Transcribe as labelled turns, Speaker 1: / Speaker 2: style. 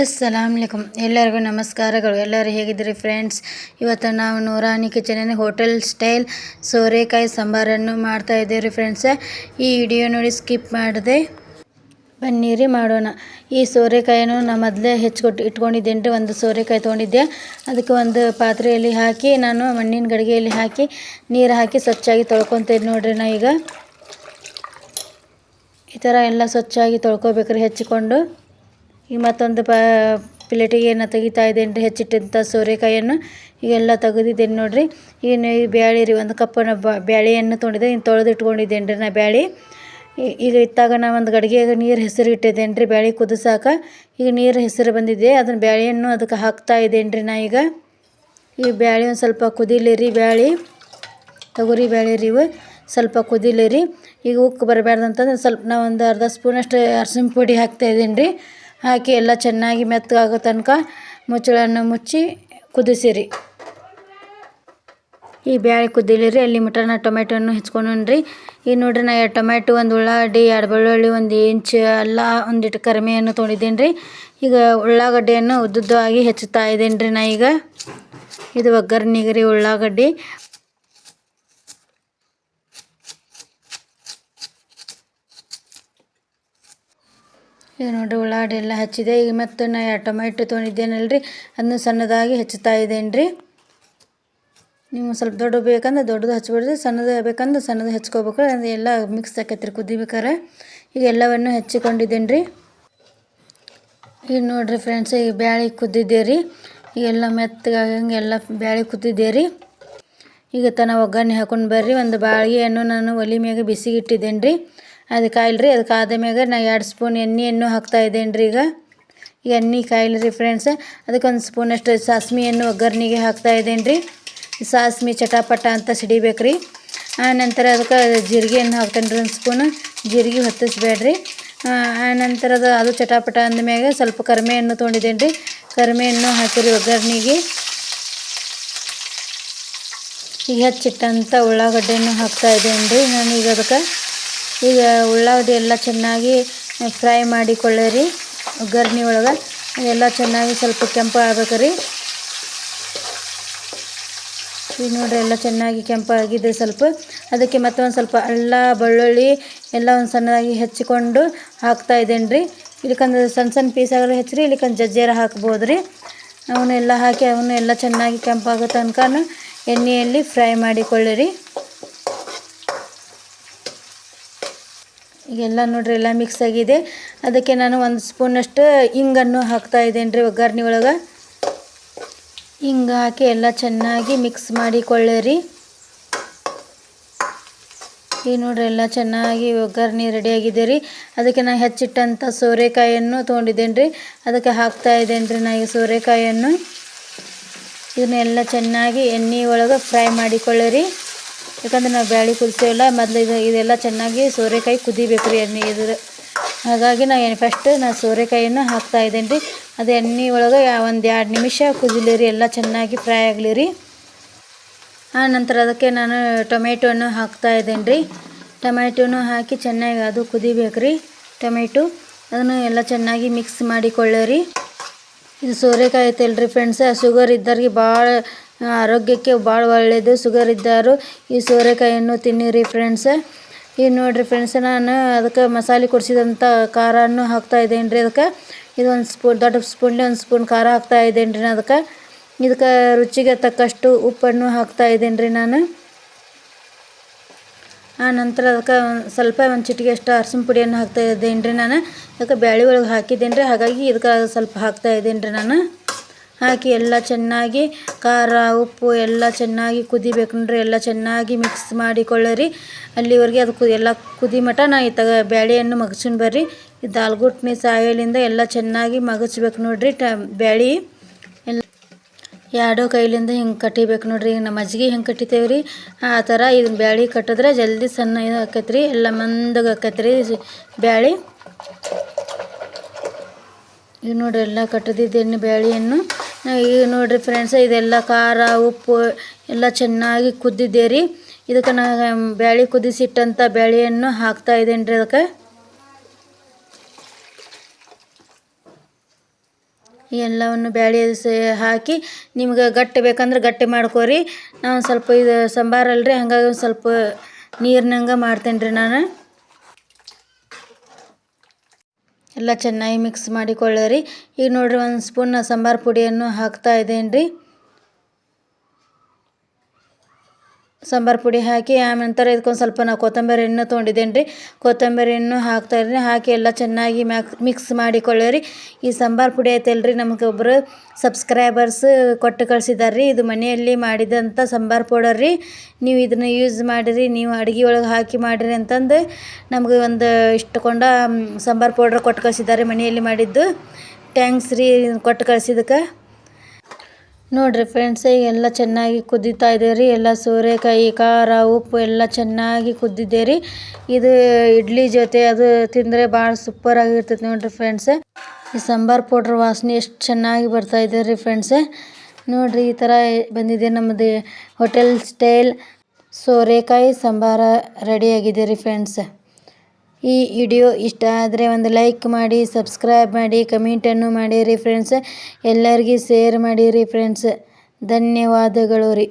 Speaker 1: ಅಸ್ಸಲಾಮ್ಲಿಕಮ್. ಎಲ್ಲರಿಗೂ ನಮಸ್ಕಾರಗಳು. ಎಲ್ಲರೂ ಹೇಗಿದ್ದೀರಿ ಫ್ರೆಂಡ್ಸ್? ಇವತ್ತು ನಾವು ನೂರಾನಿ ಕಿಚನಲ್ಲಿ ಹೋಟೆಲ್ ಸ್ಟೈಲ್ ಸೋರೆಕಾಯಿ ಸಾಂಬಾರನ್ನು ಮಾಡ್ತಾ ಇದ್ದೀವಿ ಫ್ರೆಂಡ್ಸ. ಈ ವಿಡಿಯೋ ನೋಡಿ ಸ್ಕಿಪ್ ಮಾಡಿದೆ ಬನ್ನಿರಿ ಮಾಡೋಣ. ಈ ಸೋರೆಕಾಯನ್ನು ನಾ ಮೊದಲೇ ಹೆಚ್ಚಿಕೊಟ್ಟು ಇಟ್ಕೊಂಡಿದ್ದೇನೆ ರೀ ಒಂದು ಸೋರೆಕಾಯಿ ತೊಗೊಂಡಿದ್ದೆ. ಅದಕ್ಕೆ ಒಂದು ಪಾತ್ರೆಯಲ್ಲಿ ಹಾಕಿ, ನಾನು ಮಣ್ಣಿನ ಗಡಿಗೆಯಲ್ಲಿ ಹಾಕಿ, ನೀರು ಹಾಕಿ ಸ್ವಚ್ಛಾಗಿ ತೊಳ್ಕೊತೀನಿ ನೋಡಿರಿ ನಾ ಈಗ. ಈ ಥರ ಎಲ್ಲ ಸ್ವಚ್ಛಾಗಿ ತೊಳ್ಕೊಬೇಕ್ರಿ ಹೆಚ್ಚಿಕೊಂಡು ಈಗ ಮತ್ತೊಂದು ಪ ಪ್ಲೇಟಿಗೆ ಏನು ತೆಗಿತಾ ಇದ್ದೇನೆ ರೀ ಹೆಚ್ಚಿಟ್ಟಂಥ ಸೋರೆಕಾಯಿಯನ್ನು ಈಗೆಲ್ಲ ತೆಗೆದಿದ್ದೇನೆ ನೋಡಿರಿ. ಈಗ ಈ ಬ್ಯಾಳೆ ರೀ, ಒಂದು ಕಪ್ಪನ ಬ್ಯಾಳೆಯನ್ನು ತೊಗೊಂಡಿದ್ದೆ. ಇನ್ನು ತೊಳೆದು ಇಟ್ಕೊಂಡಿದ್ದೇನೆ ರೀ ನಾ ಬ್ಯಾಳೆ. ಈಗ ಇತ್ತಾಗ ನಾ ಒಂದು ಗಡಿಗೆಗೆ ನೀರು ಹೆಸರು ಇಟ್ಟಿದ್ದೇನೆ ರೀ, ಬ್ಯಾಳಿ ಕುದಿಸಾಕ. ಈಗ ನೀರು ಹೆಸರು ಬಂದಿದೆ, ಅದನ್ನು ಬ್ಯಾಳೆಯನ್ನು ಅದಕ್ಕೆ ಹಾಕ್ತಾ ಇದ್ದೇನೆ ರೀ ನಾ ಈಗ. ಈ ಬ್ಯಾಳೆ ಒಂದು ಸ್ವಲ್ಪ ಕುದಿಲಿ ರೀ, ಬ್ಯಾಳೆ. ತೊಗರಿ ಬೇಳೆ ರೀ ಇವು, ಸ್ವಲ್ಪ ಕುದಿಲಿ ರೀ. ಈಗ ಉಕ್ಕು ಬರಬಾರ್ದು ಅಂತಂದ್ರೆ ಸ್ವಲ್ಪ, ನಾ ಒಂದು ಅರ್ಧ ಸ್ಪೂನಷ್ಟು ಅರ್ಶಿನ ಪುಡಿ ಹಾಕ್ತಾ ಇದ್ದೀನಿ ರೀ. ಹಾಕಿ ಎಲ್ಲ ಚೆನ್ನಾಗಿ ಮೆತ್ತಗಾಗೋ ತನಕ ಮುಚ್ಚಳನ್ನು ಮುಚ್ಚಿ ಕುದಿಸಿರಿ. ಈ ಬ್ಯಾಳೆ ಕುದಿಲಿರಿ, ಅಲ್ಲಿ ಮಟನ ಟೊಮೆಟೊನ್ನು ಹೆಚ್ಕೊಂಡ್ರಿ ಈಗ ನೋಡ್ರಿ ನಾ ಎರಡು ಟೊಮೆಟೊ, ಒಂದು ಉಳ್ಳಾಗಡ್ಡಿ, ಎರಡು ಬೆಳ್ಳುಳ್ಳಿ, ಒಂದು ಇಂಚ್ ಅಲ್ಲ ಒಂದಿಟ್ಟು ಕರಿಮೆಯನ್ನು ತೊಗೊಂಡಿದ್ದೀನಿ ರೀ ಈಗ ಉಳ್ಳಾಗಡ್ಡೆಯನ್ನು ಉದ್ದುದ್ದವಾಗಿ ಹೆಚ್ಚುತ್ತಾ ಇದ್ದೀನಿ ರೀ ನಾ ಈಗ. ಇದು ಒಗ್ಗರ್ನಿಗೆ ರೀ ಉಳ್ಳಾಗಡ್ಡಿ. ಈಗ ನೋಡಿರಿ ಉಳ್ಳಾಗಡ್ಡಿ ಎಲ್ಲ ಹಚ್ಚಿದೆ. ಈಗ ಮತ್ತು ನಾ ಟೊಮೆಟೊ ರೀ ಅದನ್ನು ಸಣ್ಣದಾಗಿ ಹೆಚ್ಚುತ್ತಾ ಇದ್ದೇನೆ ರೀ ನೀವು ಸ್ವಲ್ಪ ದೊಡ್ಡ ಬೇಕಂದ್ರೆ ದೊಡ್ಡದು ಹಚ್ಬಿಡ್ರಿ. ಸಣ್ಣದು ಬೇಕಂದ್ರೆ ಸಣ್ಣದು ಹೆಚ್ಕೋಬೇಕು ಅದು ಎಲ್ಲ ಮಿಕ್ಸ್ ಆಕೈತೆ ರೀ ಕುದಿಬೇಕಾರೆ ಈಗ ಎಲ್ಲವನ್ನು ಹೆಚ್ಚಿಕೊಂಡಿದ್ದೇನೆ ರೀ ಈಗ ನೋಡಿರಿ ಫ್ರೆಂಡ್ಸ್ ಈಗ ಬ್ಯಾಳಿ ಕುದ್ದಿದ್ದೆ ರೀ ಈಗೆಲ್ಲ ಮೆತ್ತಗಾಗಂಗೆ ಎಲ್ಲ ಬ್ಯಾಳಿ ಕುದ್ದಿದ್ದೆ ರೀ ಈಗ ತನ ಒಗ್ಗರಣೆ ಹಾಕೊಂಡು ಬರ್ರಿ. ಒಂದು ಬಾಳಿಗೆಯನ್ನು ನಾನು ಒಲಿ ಮ್ಯಾಗೆ ಬಿಸಿಗಿಟ್ಟಿದ್ದೇನೆ ರೀ ಅದು ಕಾಯಿಲ್ರಿ ಅದು ಕಾದ ಮ್ಯಾಗ ನಾ ಎರಡು ಸ್ಪೂನ್ ಎಣ್ಣೆಯನ್ನು ಹಾಕ್ತಾ ಇದ್ದೇನೆ ರೀ ಈಗ. ಎಣ್ಣೆ ಕಾಯಿಲ್ ರೀ ಫ್ರೆಂಡ್ಸ್ ಅದಕ್ಕೆ ಒಂದು ಸ್ಪೂನಷ್ಟು ಸಾಸ್ಮಿಯನ್ನು ಒಗ್ಗರಣೆಗೆ ಹಾಕ್ತಾ ಇದ್ದೇನೆ ರೀ. ಸಾಸ್ಮಿ ಚಟಾಪಟ ಅಂತ ಸಿಡಿಬೇಕು ರೀ. ಆ, ನಂತರ ಅದಕ್ಕೆ ಜೀರಿಗೆಯನ್ನು ಹಾಕ್ತೇನೆ ರೀ ಒಂದು ಸ್ಪೂನು. ಜೀರಿಗೆ ಹೊತ್ತಿಸ್ಬೇಡ್ರಿ. ಆ ನಂತರ ಅದು ಅದು ಚಟಾಪಟ ಅಂದಮ್ಯಾಗ ಸ್ವಲ್ಪ ಕರಿಮೆಯನ್ನು ತೊಗೊಂಡಿದ್ದೇನೆ ರೀ. ಕರಿಮೆಯನ್ನು ಹಾಕಿರಿ ಒಗ್ಗರಣೆಗೆ. ಈಗ ಹೆಚ್ಚಿಟ್ಟಂಥ ಉಳ್ಳಾಗಡ್ಡೆಯನ್ನು ಹಾಕ್ತಾ ಇದ್ದೇನೆ ರೀ ನಾನು ಈಗ ಅದಕ್ಕೆ. ಈಗ ಉಳ್ಳಾಗಡ್ಡಿ ಎಲ್ಲ ಚೆನ್ನಾಗಿ ಫ್ರೈ ಮಾಡಿಕೊಳ್ಳಿರಿ. ಒಗ್ಗರಣೆ ಒಳಗೆ ಎಲ್ಲ ಚೆನ್ನಾಗಿ ಸ್ವಲ್ಪ ಕೆಂಪು ಆಗ್ಬೇಕು ರೀ ಈಗ ನೋಡ್ರಿ ಎಲ್ಲ ಚೆನ್ನಾಗಿ ಕೆಂಪಾಗಿದೆ ಸ್ವಲ್ಪ. ಅದಕ್ಕೆ ಮತ್ತೊಂದು ಸ್ವಲ್ಪ ಅಲ್ಲ ಬೆಳ್ಳುಳ್ಳಿ ಎಲ್ಲ ಒಂದು ಸಣ್ಣದಾಗಿ ಹೆಚ್ಚಿಕೊಂಡು ಹಾಕ್ತಾ ಇದ್ದೇನೆ ರೀ ಇಲ್ಲಿಕಂದ್ರೆ ಸಣ್ಣ ಸಣ್ಣ ಪೀಸಾಗಲು ಹೆಚ್ಚಿರಿ ಇಲ್ಲಿಕಂದ್ರೆ ಜಜ್ಜೇರ ಹಾಕ್ಬೋದು ರೀ ಅವನ್ನೆಲ್ಲ ಹಾಕಿ ಅವನ್ನೆಲ್ಲ ಚೆನ್ನಾಗಿ ಕೆಂಪಾಗೋ ತನಕ ಎಣ್ಣೆಯಲ್ಲಿ ಫ್ರೈ ಮಾಡಿಕೊಳ್ಳಿರಿ. ಈಗೆಲ್ಲ ನೋಡ್ರಿ, ಎಲ್ಲ ಮಿಕ್ಸ್ ಆಗಿದೆ. ಅದಕ್ಕೆ ನಾನು ಒಂದು ಸ್ಪೂನಷ್ಟು ಹಿಂಗನ್ನು ಹಾಕ್ತಾ ಇದ್ದೇನೆ ರೀ ಒಗ್ಗರಣೆ ಒಳಗೆ. ಹಿಂಗೆ ಹಾಕಿ ಎಲ್ಲ ಚೆನ್ನಾಗಿ ಮಿಕ್ಸ್ ಮಾಡಿಕೊಳ್ಳಿರಿ ಈಗ ನೋಡ್ರಿ, ಎಲ್ಲ ಚೆನ್ನಾಗಿ ಒಗ್ಗರಣೆ ರೆಡಿಯಾಗಿದೆ ರೀ. ಅದಕ್ಕೆ ನಾನು ಹೆಚ್ಚಿಟ್ಟಂಥ ಸೋರೆಕಾಯಿಯನ್ನು ತೊಗೊಂಡಿದ್ದೇನೆ ರೀ. ಅದಕ್ಕೆ ಹಾಕ್ತಾ ಇದ್ದೇನೆ ರೀ ನಾ ಈ ಸೋರೆಕಾಯಿಯನ್ನು. ಇದನ್ನೆಲ್ಲ ಚೆನ್ನಾಗಿ ಎಣ್ಣೆ ಒಳಗೆ ಫ್ರೈ ಮಾಡಿಕೊಳ್ಳಿರಿ ಯಾಕಂದ್ರೆ ನಾವು ಬ್ಯಾಳೆ ಕುದಿಸ್ತೇವಲ್ಲ ಮೊದಲು ಇದು ಇದೆಲ್ಲ ಚೆನ್ನಾಗಿ ಸೋರೆಕಾಯಿ ಕುದಿಬೇಕು ರೀ ಎಣ್ಣೆ ಇದ್ರ. ಹಾಗಾಗಿ ನಾ ಏನು ಫಸ್ಟ್ ನಾನು ಸೋರೆಕಾಯಿಯನ್ನು ಹಾಕ್ತಾ ಇದ್ದೇನೆ ರೀ. ಅದು ಎಣ್ಣೆ ಒಳಗೆ ಒಂದು ಎರಡು ನಿಮಿಷ ಕುದಿಲಿ ರೀ, ಎಲ್ಲ ಚೆನ್ನಾಗಿ ಫ್ರೈ ಆಗಲಿ ರೀ. ಆ ನಂತರ ಅದಕ್ಕೆ ನಾನು ಟೊಮೆಟೊವನ್ನು ಹಾಕ್ತಾ ಇದ್ದೇನೆ ರೀ. ಟೊಮೆಟೊನು ಹಾಕಿ ಚೆನ್ನಾಗಿ ಅದು ಕುದಿಬೇಕು ರೀ. ಟೊಮೆಟೊ ಅದನ್ನು ಎಲ್ಲ ಚೆನ್ನಾಗಿ ಮಿಕ್ಸ್ ಮಾಡಿಕೊಳ್ಳಿರಿ ಇದು ಸೋರೆಕಾಯಿ ಐತಲ್ರಿ ಫ್ರೆಂಡ್ಸ್ ಶುಗರ್ ಇದ್ದವ್ರಿಗೆ ಭಾಳ ಆರೋಗ್ಯಕ್ಕೆ ಭಾಳ ಒಳ್ಳೆಯದು ಶುಗರ್ ಇದ್ದವರು ಈ ಸೋರೆಕಾಯಿಯನ್ನು ತಿನ್ನಿರಿ ಫ್ರೆಂಡ್ಸ್ ಈಗ ನೋಡಿರಿ ಫ್ರೆಂಡ್ಸ್ ನಾನು ಅದಕ್ಕೆ ಮಸಾಲೆ ಕೊಡಿಸಿದಂಥ ಖಾರನ್ನು ಹಾಕ್ತಾ ಇದ್ದೇನೆ ರೀ ಅದಕ್ಕೆ. ಇದು ಒಂದು ಸ್ಪೂನ್ ದೊಡ್ಡ ಸ್ಪೂನ್ಲಿ ಒಂದು ಸ್ಪೂನ್ ಖಾರ ಹಾಕ್ತಾ ಇದ್ದೇನೆ ರೀ ಅದಕ್ಕೆ. ಇದಕ್ಕೆ ರುಚಿಗೆ ತಕ್ಕಷ್ಟು ಉಪ್ಪನ್ನು ಹಾಕ್ತಾ ಇದ್ದೇನೆ ರೀ ನಾನು. ಆ ನಂತರ ಅದಕ್ಕೆ ಸ್ವಲ್ಪ ಒಂದು ಚಿಟಿಕೆ ಅಷ್ಟು ಅರ್ಸಿನ ಪುಡಿಯನ್ನು ಹಾಕ್ತಾ ಇದ್ದೇನೆ ರೀ ನಾನು. ಅದಕ್ಕೆ ಬ್ಯಾಳಿ ಒಳಗೆ ಹಾಕಿದ್ದೇನೆ ರೀ ಹಾಗಾಗಿ ಇದಕ್ಕೆ ಸ್ವಲ್ಪ ಹಾಕ್ತಾ ಇದ್ದೇನೆ ರೀ ನಾನು. ಹಾಕಿ ಎಲ್ಲ ಚೆನ್ನಾಗಿ ಖಾರ, ಉಪ್ಪು ಎಲ್ಲ ಚೆನ್ನಾಗಿ ಕುದಿಬೇಕು ನೋಡ್ರಿ ಎಲ್ಲ ಚೆನ್ನಾಗಿ ಮಿಕ್ಸ್ ಮಾಡಿಕೊಳ್ಳಿರಿ. ಅಲ್ಲಿವರೆಗೆ ಅದು ಕು ಎಲ್ಲ ಕುದಿ ಮಟ ನಾ ತಗ ಬ್ಯಾಳೆಯನ್ನು ಮಗಸ್ಕೊಂಡು ಬರ್ರಿ. ಈ ದಾಲ್ಗುಟ್ನಿ ಸಾಯಲಿಂದ ಎಲ್ಲ ಚೆನ್ನಾಗಿ ಮಗಚ್ಬೇಕು ನೋಡ್ರಿ. ಟ ಬ್ಯಾಳಿ ಎಲ್ಲ ಎರಡೋ ಕೈಲಿಂದ ಹಿಂಗೆ ಕಟ್ಟಿಬೇಕು ನೋಡ್ರಿ. ಈಗ ನಮ್ಮ ಮಜ್ಜಿಗೆ ಹೆಂಗೆ ಕಟ್ಟಿತೇವೆ ರೀ ಆ ಥರ ಇದು ಬ್ಯಾಳಿ ಕಟ್ಟಿದ್ರೆ ಜಲ್ದಿ ಸಣ್ಣ ಇದು ರೀ ಎಲ್ಲ ಮಂದಗೆ ರೀ ಬ್ಯಾಳಿ. ಈಗ ನೋಡ್ರಿ ಎಲ್ಲ ಕಟ್ಟದಿದ್ದೇನೆ ಬ್ಯಾಳಿಯನ್ನು. ಈಗ ನೋಡ್ರಿ ಫ್ರೆಂಡ್ಸ್ ಇದೆಲ್ಲ ಖಾರ, ಉಪ್ಪು ಎಲ್ಲ ಚೆನ್ನಾಗಿ ಕುದ್ದಿದ್ದೆ ರೀ ಇದಕ್ಕೆ ನಾ ಬ್ಯಾಳೆ ಕುದಿಸಿಟ್ಟಂಥ ಬ್ಯಾಳೆಯನ್ನು ಹಾಕ್ತಾ ಇದ್ದೇನೆ ರೀ ಅದಕ್ಕೆ ಎಲ್ಲವನ್ನು ಬ್ಯಾಳೆ ಹಾಕಿ ನಿಮ್ಗೆ ಗಟ್ಟಿ ಬೇಕಂದ್ರೆ ಗಟ್ಟಿ ಮಾಡ್ಕೋರಿ. ನಾನು ಸ್ವಲ್ಪ ಇದು ಸಂಬಾರಲ್ರಿ ಹಂಗಾಗಿ ಒಂದು ಸ್ವಲ್ಪ ನೀರಿನಂಗೆ ಮಾಡ್ತೇನೆ ರೀ ನಾನು. ಎಲ್ಲ ಚೆನ್ನಾಗಿ ಮಿಕ್ಸ್ ಮಾಡಿಕೊಳ್ಳಿರಿ. ಈಗ ನೋಡಿರಿ ಒಂದು ಸ್ಪೂನ್ ಸಾಂಬಾರು ಪುಡಿಯನ್ನು ಹಾಕ್ತಾ ಇದ್ದೇನೆ ರೀ ಸಾಂಬಾರು ಪುಡಿ ಹಾಕಿ, ಆಮೇಲೆ ನಂತರ ಇದಕ್ಕೊಂದು ಸ್ವಲ್ಪ ನಾವು ಕೊತ್ತಂಬರಿ ಹಣ್ಣು ತೊಗೊಂಡಿದ್ದೇನೆ ರೀ ಕೊತ್ತಂಬರಿ ಹಣ್ಣು ಹಾಕ್ತಾ ಇದ್ದೀನಿ ಹಾಕಿ ಎಲ್ಲ ಚೆನ್ನಾಗಿ ಮ್ಯಾಕ್, ಮಿಕ್ಸ್ ಮಾಡಿಕೊಳ್ಳಿರಿ. ಈ ಸಾಂಬಾರು ಪುಡಿ ಐತಲ್ರಿ, ನಮಗೆ ಒಬ್ಬರು ಸಬ್ಸ್ಕ್ರೈಬರ್ಸ್ ಕೊಟ್ಟು ಕಳ್ಸಿದ್ದಾರೆ ರೀ ಇದು ಮನೆಯಲ್ಲಿ ಮಾಡಿದಂಥ ಸಾಂಬಾರು ಪೌಡರ್ ರೀ ನೀವು ಇದನ್ನು ಯೂಸ್ ಮಾಡಿರಿ, ನೀವು ಅಡುಗೆ ಒಳಗೆ ಹಾಕಿ ಮಾಡಿರಿ ಅಂತಂದು ನಮಗೆ ಒಂದು ಇಷ್ಟುಕೊಂಡ ಸಾಂಬಾರು ಪೌಡ್ರ್ ಕೊಟ್ಟು ಕಳಿಸಿದ್ದಾರೆ ಮನೆಯಲ್ಲಿ ಮಾಡಿದ್ದು. ಟ್ಯಾಂಕ್ಸ್ ರೀ ಕೊಟ್ಟು ಕಳ್ಸಿದ್ದಕ್ಕೆ ನೋಡಿರಿ ಫ್ರೆಂಡ್ಸ್ ಎಲ್ಲ ಚೆನ್ನಾಗಿ ಕುದೀತಾ ಇದೆ ರೀ ಎಲ್ಲ ಸೋರೆಕಾಯಿ, ಖಾರ, ಉಪ್ಪು ಎಲ್ಲ ಚೆನ್ನಾಗಿ ಕುದ್ದಿದೆ ರೀ ಇದು ಇಡ್ಲಿ ಜೊತೆ ಅದು ತಿಂದರೆ ಭಾಳ ಸೂಪರ್ ಆಗಿರ್ತೈತೆ ನೋಡ್ರಿ ಫ್ರೆಂಡ್ಸ್ ಈ ಸಾಂಬಾರು ಪೌಡ್ರ್ ವಾಸನೆ ಎಷ್ಟು ಚೆನ್ನಾಗಿ ಬರ್ತಾ ಇದೆ ರೀ ಫ್ರೆಂಡ್ಸ್ ನೋಡ್ರಿ ಈ ಥರ ಬಂದಿದೆ ನಮ್ಮದು ಹೋಟೆಲ್ ಸ್ಟೈಲ್ ಸೋರೆಕಾಯಿ ಸಾಂಬಾರ ರೆಡಿಯಾಗಿದೆ ರೀ ಫ್ರೆಂಡ್ಸ್ ಈ ವಿಡಿಯೋ ಇಷ್ಟ ಆದರೆ ಒಂದು ಲೈಕ್ ಮಾಡಿ, ಸಬ್ಸ್ಕ್ರೈಬ್ ಮಾಡಿ ಕಮೆಂಟನ್ನು ಮಾಡಿರಿ ಫ್ರೆಂಡ್ಸ್ ಎಲ್ಲರಿಗೂ ಶೇರ್ ಮಾಡಿರಿ ಫ್ರೆಂಡ್ಸ್ ಧನ್ಯವಾದಗಳು ರೀ.